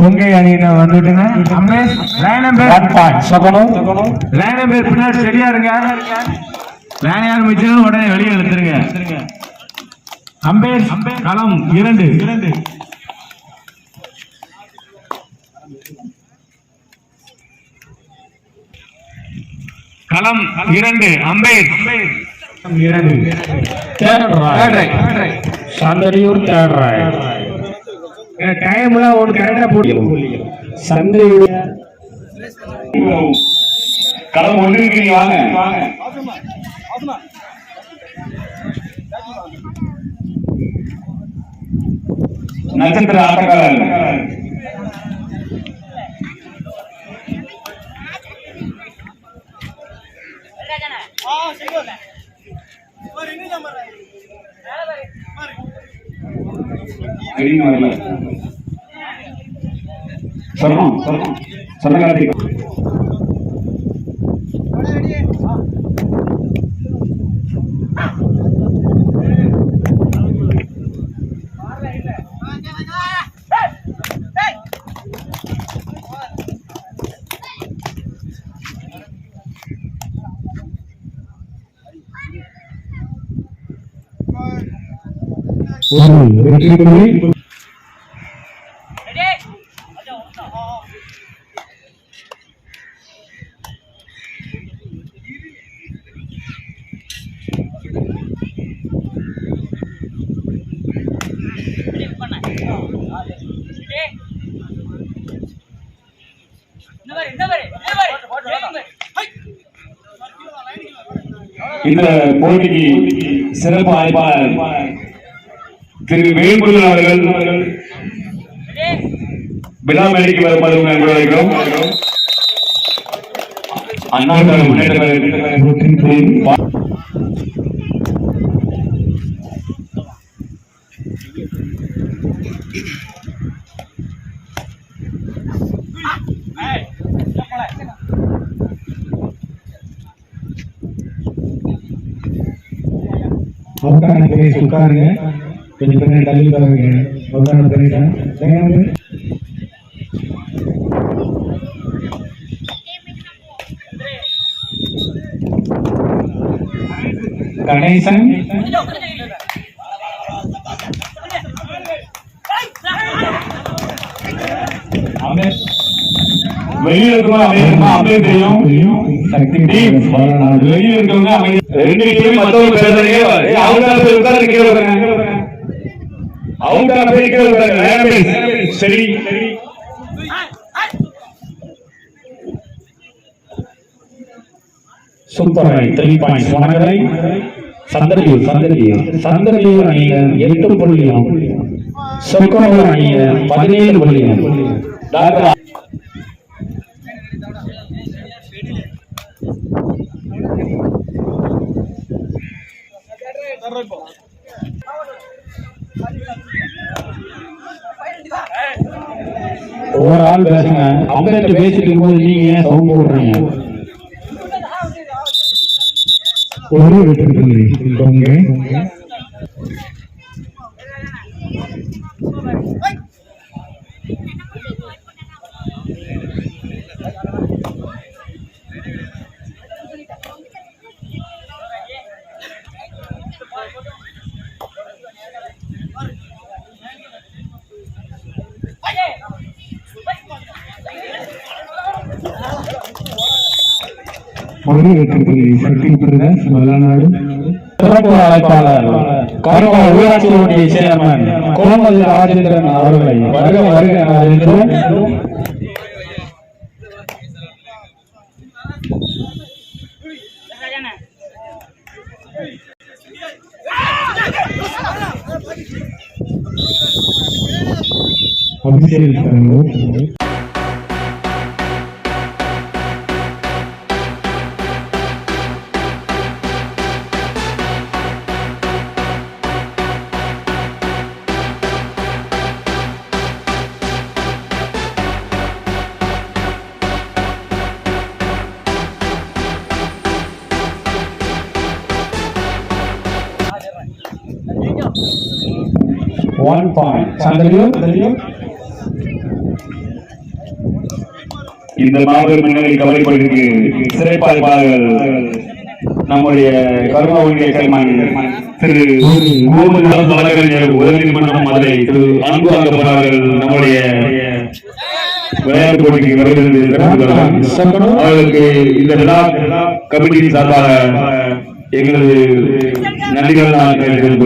கொங்கை அணியினர் வந்துட்டுங்க. அம்பேஸ் லைன் நம்பர் ஒன் பாயிண்ட் சகனம் லைன் நம்பர் பின்னாடி சரியா இருங்க. லைன் யார் மிச்சம் உடனே வெளியே எடுத்துருங்க. அம்பேஸ் களம் இரண்டு. களம் இரண்டு. அம்பேஸ் இரண்டு. Third right Santhariyur third right டைம்லாம் ஒன்று கரெக்டாக போட்டு சந்தையூர் களம் ஒன்றிற்கு நீ வாங்க. நட்சத்திர ஆட்டக்காரர். green வரல சொல்லணும் சொல்லணும் சொல்ல கார்த்திக் ஒரு வெற்றி இந்த போட்டிக்கு சிறப்பு அழைப்பாளர் திரு வேல்முருகன் அவர்கள் விழா மேடைக்கு வருமாறு நன்றி அழைக்கிறோம் அண்ணா திராவிட முன்னேற்ற உட்காருங்க. கொஞ்சம் பின்னாடி தள்ளி பாருங்க அவுட்டான பிளேஸ் கணேசன் அமேர் வெளியில இருக்கவங்க அமைதியா அமைதி தெரியும் சக்தி டீம் வெளியில இருக்கவங்க அமைதி ரெண்டு டீம் மத்தவங்க பேசுறீங்க ஏய், அவங்க பேர் அவுட் ஆஃப் அவங்க சரி சூப்பர் த்ரீ பாயிண்ட்ஸ் வணக்கரை சந்தரியூர் சந்தரியூர் அணியினர் எட்டு புள்ளியும் சொக்கனூர் அணியினர் பதினேழு புள்ளியும் டாக்டர் ஒரு ஆள் பேசுங்க. அம்பேத்கர் பேசிட்டு இருக்கும்போது நீங்க ஏன் சவுண்ட் போடுறீங்க? ஒரு வெற்றி புள்ளி கொங்கை வெற்றி புள்ளி சக்தி சிறப்பு அழைப்பாளர் கருவா ஊராட்சி ஒன்றிய சேர்மன் ராஜேந்திரன் அவர்களை வருக வருக அபிஷேக் ஒன் பாயிண்ட் சந்ததியூர் இந்த மாபெரும் கவலைப்படுவதற்கு சிறைப்பாய்ப்பாளர்கள் நம்முடைய கருணா ஒன்றிய கைமான் திரு வழக்கறிஞர் உதவி நீதிமன்றம் மதுரை திரு அன்பு நம்முடைய விளையாட்டு போட்டிக்கு வருகிறது அவர்களுக்கு இந்த விழா கமிட்டியின் சார்பாக எங்களது நன்றிகள் நான் தெரிவித்துக்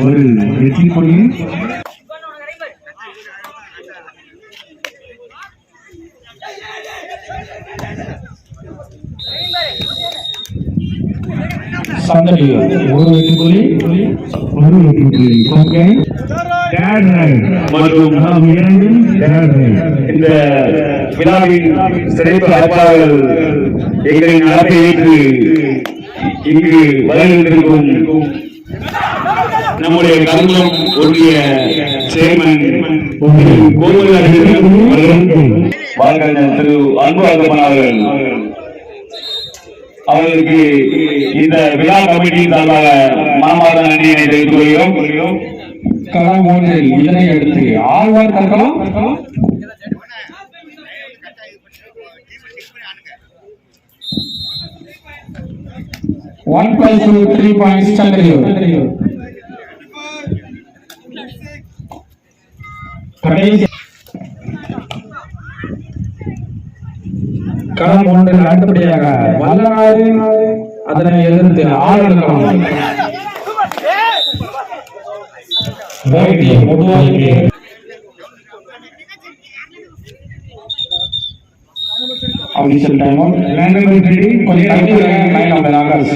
ஒரு வெற்றி புள்ளி சந்ததியூர் ஒரு வெற்றி புள்ளி ஒரு வெற்றி புள்ளி ஓகே தேர்ட் ரைட் மற்றும் நாம் இரண்டு தேர்ட் ரைட் இந்த விழாவின் சிறப்பு அழைப்பாளர்கள் எங்களின் ஏற்று இங்கு வருகின்றிருக்கும் நம்முடைய கருமம் ஒன்றிய சேர்மன் வழக்கறிஞர் திரு அன்பு அகப்பன் அவர்கள். அவர்களுக்கு இந்த விழா கமிட்டியின் சார்பாக மாமாத நன்றியினை தெரிவித்துக் கொள்கிறோம். களம் ஒன்றில் இதனை எடுத்து ஆழ்வார் கற்கலாம். One plus two three points Chandrayur கடைசி களம் ஒன்றில் அடுத்தபடியாக வல்லநாடு அதனை எதிர்த்து ஆளுநர் வேட்டி சொல்லிட்டாங்க. அபிஷியல் டைம் அவுட் கொஞ்சம் தள்ளி விடுங்க. லைன் நம்பர் ஆகாஷ்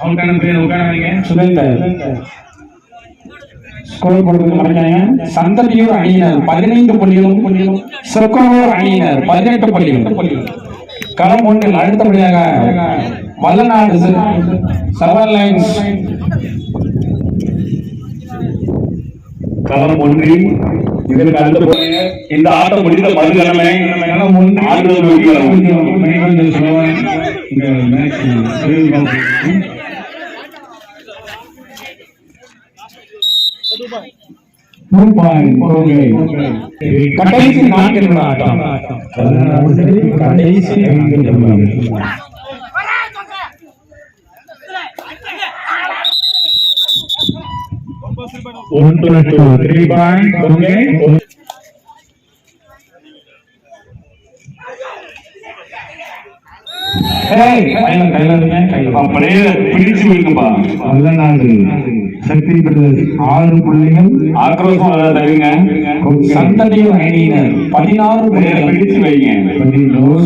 அவனுக்கான பேர் உட்காராதீங்க சுரேந்தர் ஸ்கோர் கொடுத்து சந்ததியூர் அணியினர் பதினைந்து புள்ளிகளும் சொக்கனூர் அணியினர் பதினெட்டு புள்ளிகள் களம் ஒன்றில் அடுத்தபடியாக வல்லநாடு செவன் லைன்ஸ் களம் ஒன்றில் இதற்கு அடுத்த இந்த ஆட்டம் முடிந்த மறுகிழமை ஆண்டுகள் நோக்கி கடைசி நான்கு ஆட்டம் கடைசி ஐந்து பிடிச்சு விடுங்கப்பா நல்ல நாடு பிரதேஷ் ஆறு புள்ளிகள் ஆக்ரோஷம் தருங்க. சந்ததியூர் அணியினர். பதினாறு புள்ளிகள் பிடிச்சு வைங்க.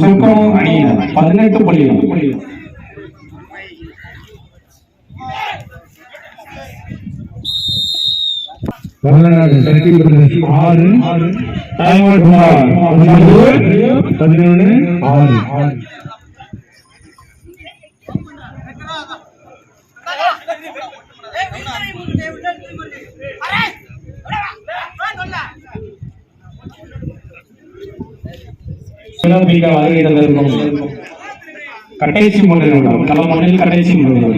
சொக்கனூர் அணியினர். பதினெட்டு புள்ளிகள். சக்தி பிரதேஷ் ஆறு. பதினொன்று ஆறு. சிலம்பிக்க வருகை தந்திருக்கும் கடைசி மூன்று நிமிடம் கடைசி மூன்று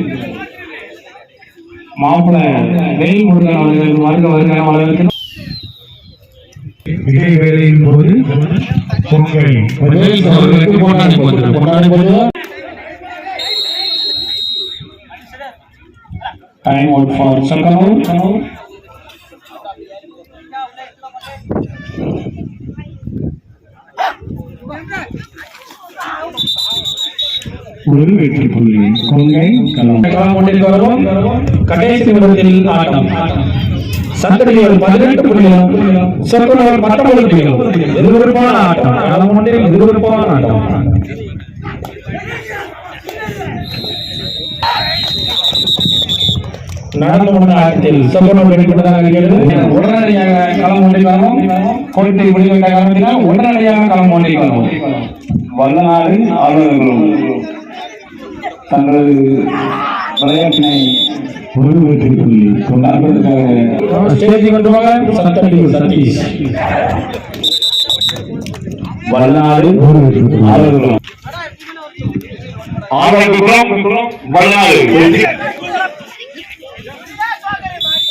வெயில் முருகன் அவர்கள் வருக வருக அவர்களுக்கு விஜய் வேலையின் போது பொங்கல் அவர்களுக்கு கொண்டாடி போது கொண்டாடி டைம் அவுட் ஃபார் சக்கனூர் ஒரு வெற்றி புள்ளி கொங்கை வருவோம் கடைசி நிமிடத்தில் ஆட்டம் சந்தடியோர் பதினெட்டு புள்ளிகளும் சொக்கனூர் பத்தொன்பது புள்ளிகளும் விறுவிறுப்பான ஆட்டம். களம் ஒன்றில் விறுவிறுப்பான ஆட்டம். நடந்து கொண்ட ஆட்டத்தில் சொக்கனூர் இருக்கிறது. உடனடியாக களம் ஒன்றில் வரும் காரணத்தினால் உடனடியாக களம் ஒன்றிக்கணும் வல்லநாடு ஆளுநர்களும் தங்களது விளையாட்டினை ஒரு வெற்றி ஸ்டேஜ் கொண்டு போக சதீஷ். வல்லநாடு புள்ளி ஆளுநர்களும் ஆளுநர்களும் வல்லநாடு ஒரு வெற்றி புள்ளி மணி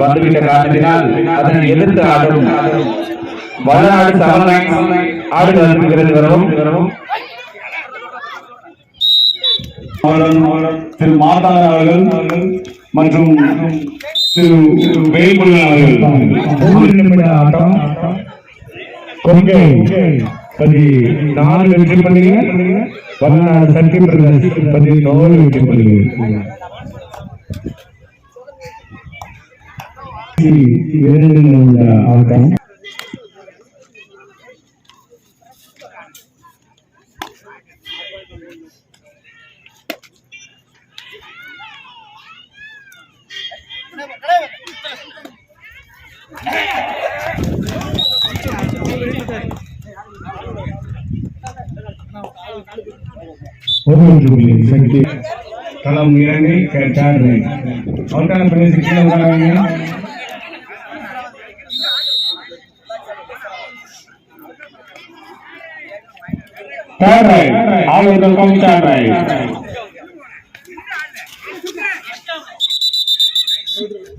வந்துவிட்ட காரணத்தினால் அதனை எதிர்த்து ஆடும் வடநாடு சமனை ஆடுகள் அனுப்புகிறது வரவும் திரு மாதா அவர்கள் மற்றும் திரு வேல்முருகன் அவர்கள் ஆட்டம் கொங்கை பதி நாலு வெற்றி புள்ளிங்க பதினாறு சக்தி பதினோரு வெற்றி புள்ளிங்க இரண்டு நிமிட ஆட்டம் ஒரு வெற்றி புள்ளி சக்தி களம் இறங்கி கேட்டாரு அவருக்கான பிரதேச கீழே உட்காராங்க தேர்ட் ரைட் ஆளுநர் கம் தேர்ட் ரைட்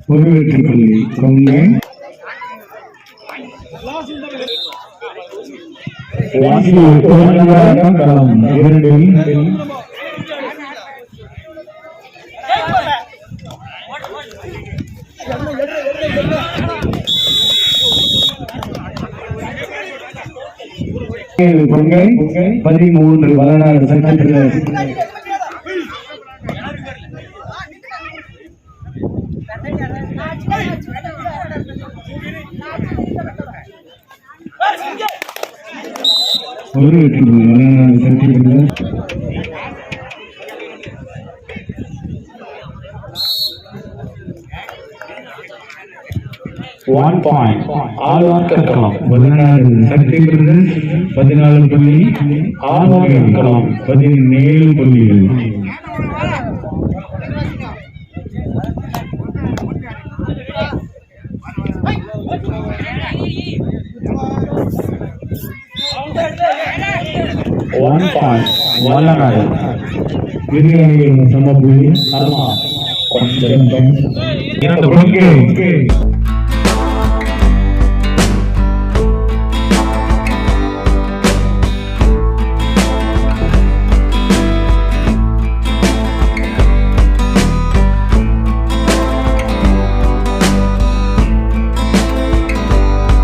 ஒரு வெற்றி புள்ளி கொங்கை களம் இரண்டில் கொங்கை பதிமூன்று வரலாறு சட்டத்தினர் ஒரு வெற்றி ஒன் பாயிண்ட் ஆளுநர் கற்கலாம் பதினாறு சக்தி பதினாலு புள்ளி ஆறு களம் பதினேழு புள்ளிகள் ஒன் பாயிண்ட் வல்லநாடு இரு அணிகள் இரண்டு புள்ளி